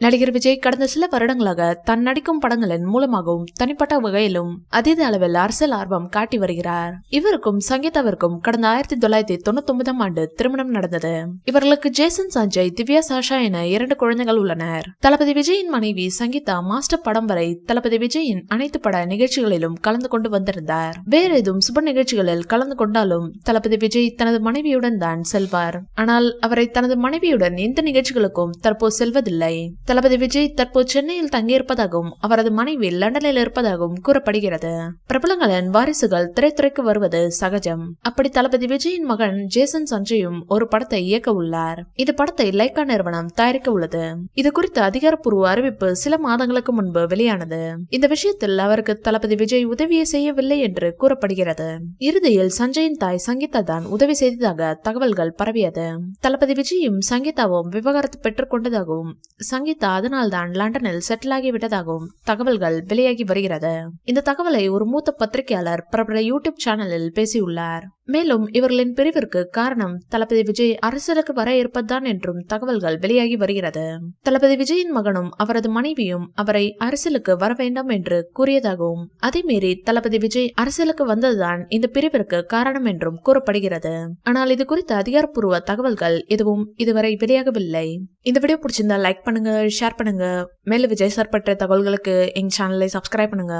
நடிகர் விஜய் கடந்த சில வருடங்களாக தன் நடிக்கும் படங்களின் மூலமாகவும் தனிப்பட்ட வகையிலும் அதீத அளவில் அரசியல் ஆர்வம் காட்டி வருகிறார். இவருக்கும் சங்கீதாவிற்கும் கடந்த ஆயிரத்தி தொள்ளாயிரத்தி தொண்ணூத்தி ஒன்பதாம் ஆண்டு திருமணம் நடந்தது. இவர்களுக்கு ஜேசன் சஞ்சய் திவ்யா சாஷா என இரண்டு குழந்தைகள் உள்ளனர். தளபதி விஜயின் மனைவி சங்கீதா மாஸ்டர் படம் வரை தளபதி விஜயின் அனைத்து பட நிகழ்ச்சிகளிலும் கலந்து கொண்டு வந்திருந்தார். வேறு ஏதும் சுப நிகழ்ச்சிகளில் கலந்து கொண்டாலும் தளபதி விஜய் தனது மனைவியுடன் தான் செல்வார். ஆனால் அவரை தனது மனைவியுடன் எந்த நிகழ்ச்சிகளுக்கும் தற்போது செல்வதில்லை. தளபதி விஜய் தற்போது சென்னையில் தங்கியிருப்பதாகவும் அவரது மனைவி லண்டனில் இருப்பதாகவும் கூறப்படுகிறது. பிரபலங்களின் வாரிசுகள் திரைத்துறைக்கு வருவது சகஜம். அப்படி தளபதி விஜயின் மகன் ஜேசன் சஞ்சயும் ஒரு படத்தை இயக்க உள்ளார். இந்த படத்தை லைக்கா நிறுவனம் தயாரிக்க உள்ளது. இது குறித்த அதிகாரப்பூர்வ அறிவிப்பு சில மாதங்களுக்கு முன்பு வெளியானது. இந்த விஷயத்தில் அவருக்கு தளபதி விஜய் உதவியை செய்யவில்லை என்று கூறப்படுகிறது. இறுதியில் சஞ்சயின் தாய் சங்கீதா தான் உதவி செய்ததாக தகவல்கள் பரவியது. தளபதி விஜயும் சங்கீதாவும் விவகாரத்து பெற்றுக் கொண்டதாகவும் சங்கீதா அதனால் தான் லண்டனில் செட்டில் ஆகிவிட்டதாகவும் தகவல்கள் வெளியாகி வருகிறது. இந்த தகவலை ஒரு மூத்த பத்திரிகையாளர் பிரபல யூடியூப் சேனலில் பேசியுள்ளார். மேலும் இவர்களின் பிரிவிற்கு காரணம் தளபதி விஜய் அரசியலுக்கு வர இருப்பதுதான் என்றும் தகவல்கள் வெளியாகி வருகிறது. தளபதி விஜயின் மகனும் அவரது மனைவியும் அவரை அரசியலுக்கு வர வேண்டாம் என்று கூறியதாகவும் அதே மீறி தளபதி விஜய் அரசியலுக்கு வந்ததுதான் இந்த பிரிவிற்கு காரணம் என்றும் கூறப்படுகிறது. ஆனால் இது குறித்த அதிகாரப்பூர்வ தகவல்கள் எதுவும் இதுவரை வெளியாகவில்லை. இந்த வீடியோ பிடிச்சிருந்தா லைக் பண்ணுங்க ஷேர் பண்ணுங்க. மேலும் விஜய் சார் பற்றிய தகவல்களுக்கு எங்க சேனலை சப்ஸ்கிரைப் பண்ணுங்க.